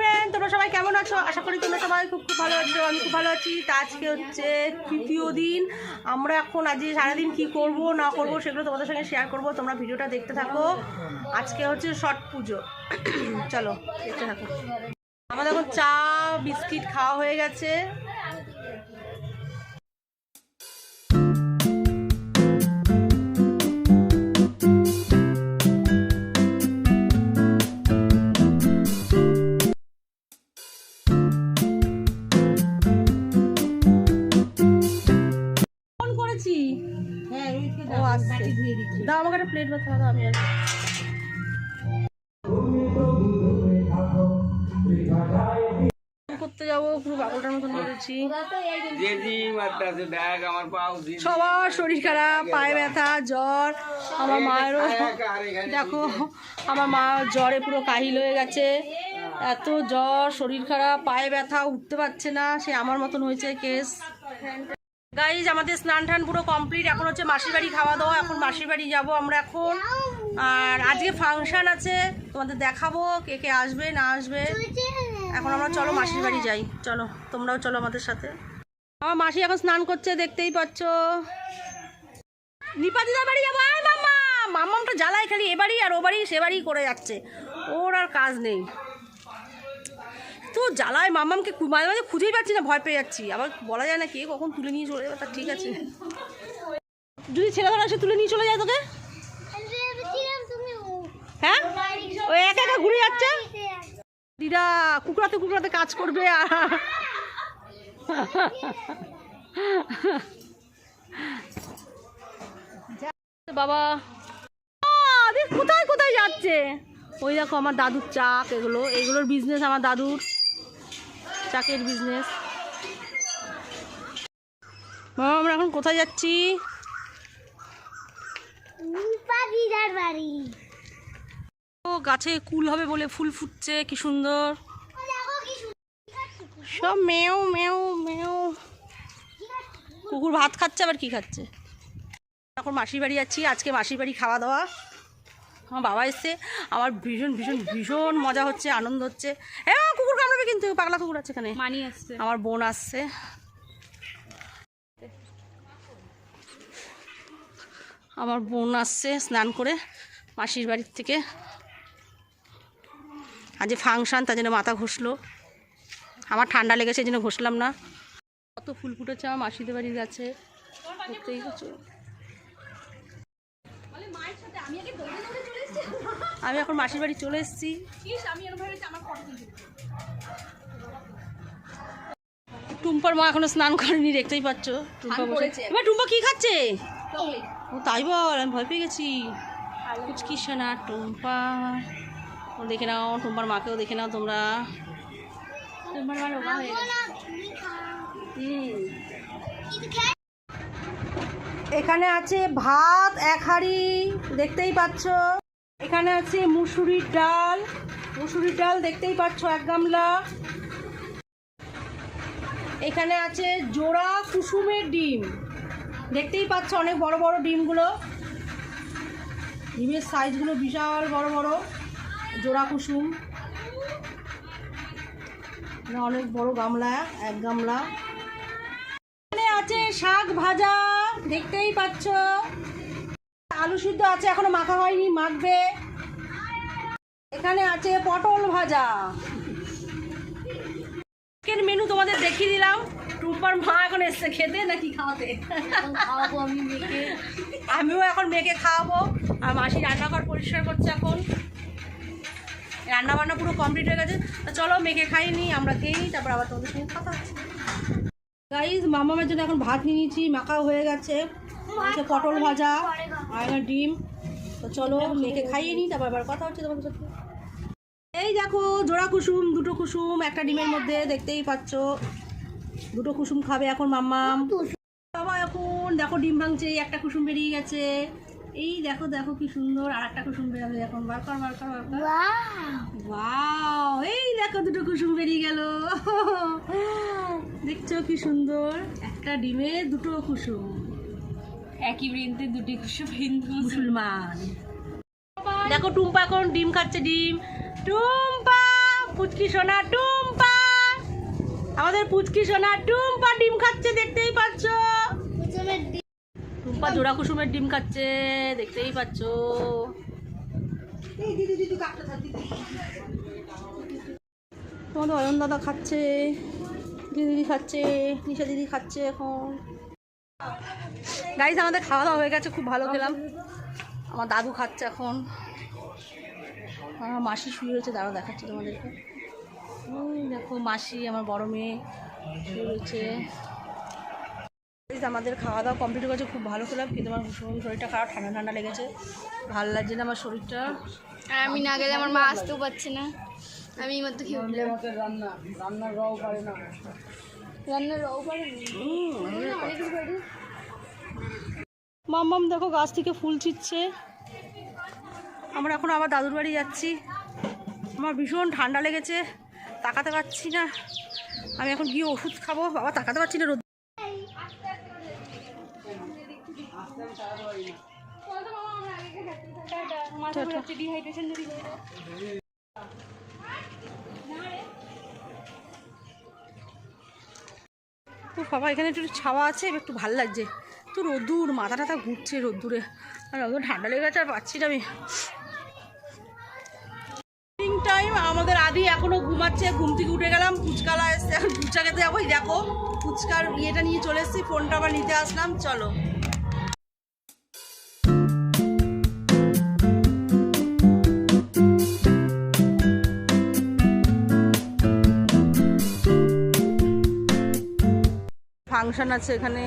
Friend তোমরা সবাই কেমন আছো? আশা করি তোমরা সবাই খুব খুব ভালো আছো, আমি খুব ভালো আছি। তা আজকে হচ্ছে তৃতীয় দিন। আমরা এখন আজকে সারাদিন কি করব, না করব, সেগুলো তোমাদের সঙ্গে শেয়ার করব। তোমরা ভিডিওটা দেখতে থাকো। আজকে হচ্ছে ছট পুজো। চলো, দেখতে থাকো। আমাদের এখন চা, বিস্কিট খাওয়া হয়ে গেছে। প্লেট বাতা দাও আমি আর করতে যাব, পুরো সবার শরীর খারাপ, পায়ে ব্যথা, জ্বর, আমার মায়েরও দেখো, আমার জ্বরে পুরো গেছে। এত জ্বর, শরীর খারাপ, পায়ে ব্যথা, উঠতে পারছে না, সে আমার মতন হয়েছে, কেস। গাইজ আমাদের স্নান টান পুরো কমপ্লিট এখন হচ্ছে মাসির বাড়ি খাওয়া দাওয়া, এখন মাসির বাড়ি যাব আমরা এখন। আর আজকে ফাংশন আছে, তোমাদের দেখাবো কে কে আসবে, না আসবে। এখন আমরা চলো মাসির বাড়ি যাই। চলো, তোমরাও চলো আমাদের সাথে। আমার মাসি এখন স্নান করছে, দেখতেই পাচ্ছ। নিপা দিদার বাড়ি যাব। মাম্মা! মাম্মামটা জ্বালায় খালি, এ বাড়ি আর ও বাড়ি, সে বাড়ি করে যাচ্ছে। ওর আর কাজ নেই। তো জ্বালায় মামামকে মাঝে মাঝে খুঁজেই পাচ্ছি না, ভয় পেয়ে যাচ্ছি। আবার বলা যায় না কে কখন তুলে নিয়ে চলে যাবে, তা ঠিক আছে। যদি ছেলেবেলা এসে তুলে নিয়ে চলে যায় তোকে? হ্যাঁ? ও একা একা ঘুরে যাচ্ছে? দিদা, কুকুরাতে কুকুরাতে কাজ করবে। বাবা। কোথায় কোথায় যাচ্ছে? ওই দেখো আমার দাদুর চাক, এগুলো, এগুলোর বিজনেস আমার দাদুর। চাকের বিজনেস মামা আমরা এখন কোথায় যাচ্ছি? ও গাছে কুল হবে বলে ফুল ফুটছে কি সুন্দর। সব মেও মেও মেও কুকুর ভাত খাচ্ছে আবার কি খাচ্ছে? এখন মাসির বাড়ি যাচ্ছি আজকে মাসির বাড়ি খাওয়া দাওয়া। আমার বাবা এসছে আমার ভীষণ ভীষণ ভীষণ মজা হচ্ছে আনন্দ হচ্ছে। হ্যাঁ কুকুর কামড়াবে কিন্তু পাগলা কুকুর আছে এখানে। মানি আসছে। আমার বোন আসছে। আমার বোন আসছে স্নান করে মাসির বাড়ির থেকে। আজ ফাংশান তার জন্য মাথা ঘষলো। আমার ঠান্ডা লেগেছে এই জন্য ঘষলাম না। কত ফুল ফুটেছে আমার মাসিদের বাড়ির গাছে। পাচ্ছ। আমি এখন মাসির বাড়ি চলে এসেছি। টুম্পার মা এখনও স্নান করেনি দেখতেই পাচ্ছ। টুম্পা বসে এবার টুম্পা কি খাচ্ছে? ও তাই বল আমি ভয় পেয়ে গেছি। কুচকি সোনা টুম্পা। ও দেখে নাও টুম্পার মাকেও দেখে নাও তোমরা। টুম্পার মা রোগা হয়ে গেছে। এখানে আছে ভাত এক হাঁড়ি দেখতেই পাচ্ছ। এখানে আছে মুসুরির ডাল। মুসুরির ডাল দেখতেই পাচ্ছ এক গামলা। এখানে আছে জোড়া কুসুমের ডিম। দেখতেই পাচ্ছ অনেক বড় বড় ডিমগুলো। ডিমের সাইজগুলো বিশাল বড় বড়। জোড়া কুসুম। অনেক বড় গামলা, এক গামলা। এখানে আছে শাক ভাজা, দেখতেই পাচ্ছ। আলু সিদ্ধ আছে, এখনও মাখা হয়নি, মাখবে। এখানে আছে পটল ভাজা। আজকের মেনু তোমাদের দেখিয়ে দিলাম। টুম্পার মা এখন এসছে খেতে নাকি খাওয়াতে? খাওয়াবো আমি মেয়েকে। আমিও এখন মেয়েকে খাওয়াবো। আর মাসি রান্নাঘর পরিষ্কার করছে এখন। রান্না বান্না পুরো কমপ্লিট হয়ে গেছে। তা চলো মেয়েকে খাইনি আমরা খেয়েই তারপর আবার তোমাদের সঙ্গে কথা হচ্ছে। গাইজ মামামের জন্য এখন ভাত নিয়ে নিয়েছি মাখাও হয়ে গেছে। হচ্ছে পটল ভাজা আর ডিম। তো চলো মেয়েকে খাইয়ে নিই তারপর আবার কথা হচ্ছে তোমাদের সাথে। এই দেখো জোড়া কুসুম দুটো কুসুম একটা ডিমের মধ্যে দেখতেই পাচ্ছ। দুটো কুসুম খাবে এখন মাম্মাম। বাবা এখন। দেখো ডিম ভাঙছে একটা কুসুম বেরিয়ে গেছে। এই দেখো দেখো কি সুন্দর আর একটা কুসুম বেরোবে এখন। বার কর বার কর বার কর। ওয়াও এই দেখো দুটো কুসুম বেরিয়ে গেল। দেখছ কি সুন্দর? একটা ডিমে দুটো কুসুম। একই বৃন্তে দুটি কুসুম হিন্দু মুসলমান। দেখো টুম্পা এখন ডিম খাচ্ছে ডিম। টুম্পা পুচকি সোনা টুম্পা। আমাদের পুচকি সোনা টুম্পা ডিম খাচ্ছে দেখতেই পাচ্ছ। টুম্পা জোড়া কুসুমের ডিম খাচ্ছে দেখতেই পাচ্ছ। তোমাদের অয়ন দাদা খাচ্ছে দিদি খাচ্ছে নিশা দিদি খাচ্ছে এখন। গাইজ আমাদের খাওয়া দাওয়া হয়ে গেছে খুব ভালো খেলাম। আমার দাদু খাচ্ছে এখন। আমার মাসি শুয়ে রয়েছে দাঁড়া দেখাচ্ছি তোমাদেরকে। দেখো মাসি আমার বড় মেয়ে শুয়ে রয়েছে আমাদের খাওয়া দাওয়া কমপ্লিট হয়ে গেছে খুব ভালো খেলাম কিন্তু আমার ভীষণ শরীরটা খারাপ ঠান্ডা ঠান্ডা লেগেছে। ভালো লাগছে না আমার শরীরটা। আর আমি না গেলে আমার মা আসতেও পারছে না। আমি এই মাত্র খেয়ে উঠলাম। রান্নার রও পারে না। রান্না রাও পারে। মাম্মাম দেখো গাছ থেকে ফুল ছিটছে। আমরা এখন আবার দাদুর বাড়ি যাচ্ছি। আমার ভীষণ ঠান্ডা লেগেছে, তাকাতে পারছি না। আমি এখন গিয়ে ওষুধ খাব। বাবা, তাকাতে পারছি না রোদ বাবা, এখানে একটু ছাওয়া আছে একটু ভালো লাগছে। তো রোদ্দুর মাথা টাথা ঘুরছে রোদ্দুরে। আর ঠান্ডা লেগে গেছে আর পাচ্ছি না আমি। আমাদের আদি এখনও ঘুমাচ্ছে, ঘুম থেকে উঠে গেলাম, ফুচকালা এসছে, এখন ফুচকা খেতে দেখো, ফুচকার ইয়েটা নিয়ে চলে এসেছি, ফোনটা আবার নিতে আসলাম, চলো। ফাংশন আছে এখানে।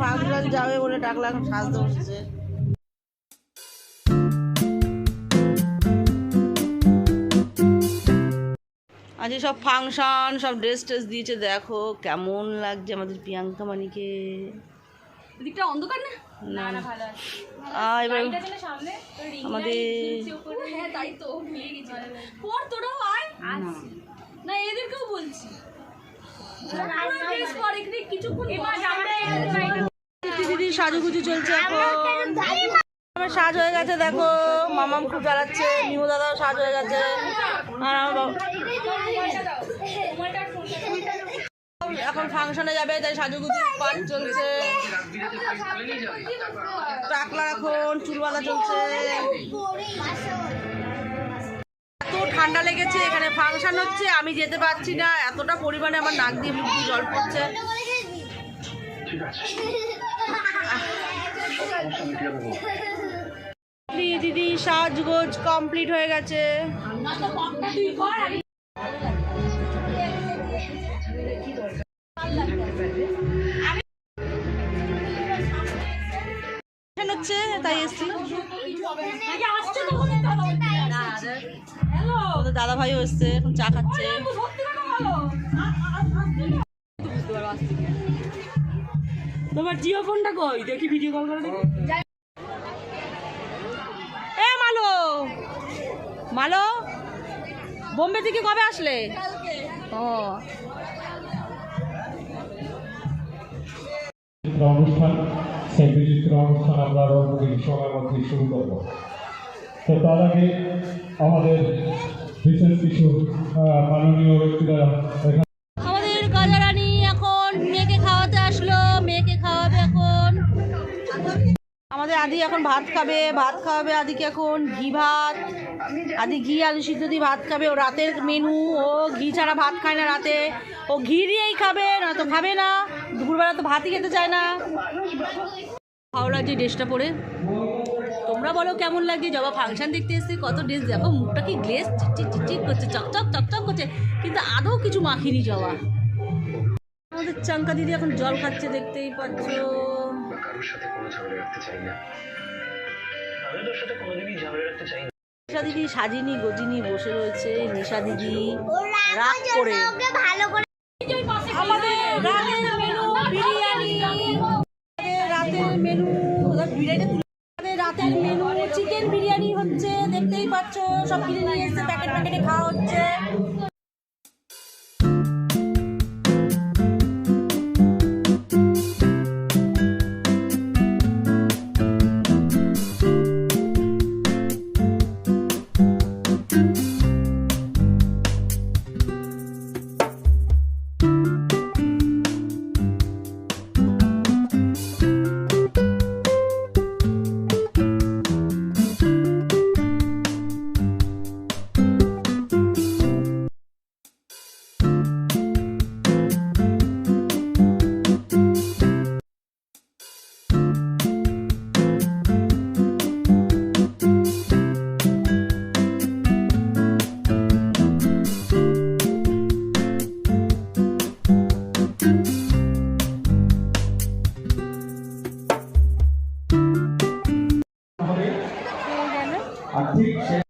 ফাংশন যাবে বলে এখন সাজতে বসেছে। আজ এই সব ফাংশন সব ড্রেস ট্রেস দিয়েছে দেখো কেমন লাগছে আমাদের প্রিয়াঙ্কা মানিকে। দিকটা অন্ধকার না? না না ভালো এবার আমাদের হ্যাঁ তাই তো ভুলে গেছি। পর তোরাও আয়। না এদেরকেও বলছি। দিদি সাজুগুজু চলছে এখন। আমার সাজ হয়ে গেছে, দেখো। মামাম খুব জ্বালাচ্ছে মিমু দাদাও সাজ হয়ে গেছে। আর আমার বাবা- এখন ফাংশনে যাবে, তাই সাজুগুজু পাঠ চলছে। টাকলা এখন চুল বাঁধা চলছে। ঠান্ডা লেগেছে এখানে ফাংশন হচ্ছে আমি যেতে পারছি না এতটা পরিমাণে আমার নাক দিয়ে মুখ দিয়ে জল পড়ছে। দিদি সাজগোজ কমপ্লিট হয়ে গেছে। হচ্ছে তাই এসছি। ওদের দাদা ভাইও এসছে এখন চা খাচ্ছে। তোমার জিও ফোনটা কই? দেখি ভিডিও কল করে এ, মালো! মালো! বোম্বে থেকে কবে আসলে? ও। অনুষ্ঠান সেই বিচিত্র অনুষ্ঠান আমরা সময়ের মধ্যে শুরু করব। তো তার আগে আমাদের বিশেষ কিছু মাননীয় ব্যক্তিরা আমাদের এখন মেয়েকে খাওয়াতে আসলো, মেয়েকে এখন। আমাদের আদি এখন ভাত খাবে, ভাত খাওয়াবে আদিকে এখন, ঘি ভাত। আদি ঘি, আলু সিদ্ধ দিয়ে ভাত খাবে, ও রাতের মেনু ও ঘি ছাড়া ভাত খায় না রাতে। ও ঘি দিয়েই খাবে, না তো খাবে না। দুপুরবেলা তো ভাতই খেতে চায় না। ভালো লাগছে ড্রেসটা পরে। তোমরা বলো কেমন লাগে জবা ফাংশন দেখতে এসেছি, কত ড্রেস দেখো, মুখটা কি গ্লেস চিটচিট করছে চকচক চকচক করছে, কিন্তু আদৌ কিছু মাখিনি জবা আমাদের চাঙ্কা দিদি এখন জল খাচ্ছে, দেখতেই পাচ্ছ। নিশা দিদি সাজিনি, গজিনি, বসে রয়েছে। নিশা দিদি রাগ করে। মেনু, বিরিয়ানি। আমাদের রাতের মেনু বিরিয়ানি দেখতেই পাচ্ছ সব কিনে নিয়ে এসে প্যাকেট প্যাকেটে খাওয়া হচ্ছে। গাইজ আমাদের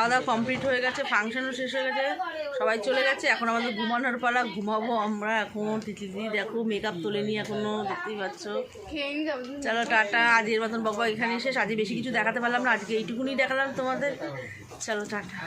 খাওয়া দাওয়া কমপ্লিট হয়ে গেছে ফাংশনও শেষ হয়ে গেছে, সবাই চলে গেছে। এখন আমাদের ঘুমানোর পালা, ঘুমাবো আমরা এখন। টিচিদি দেখো মেকআপ তুলে নিই এখনও দেখতেই পাচ্ছ। চলো, টাটা আজকের মতন বাবা এখানে শেষ আজকে বেশি কিছু দেখাতে পারলাম না, আজকে এইটুকুনি দেখালাম তোমাদের। চলো, টাটা।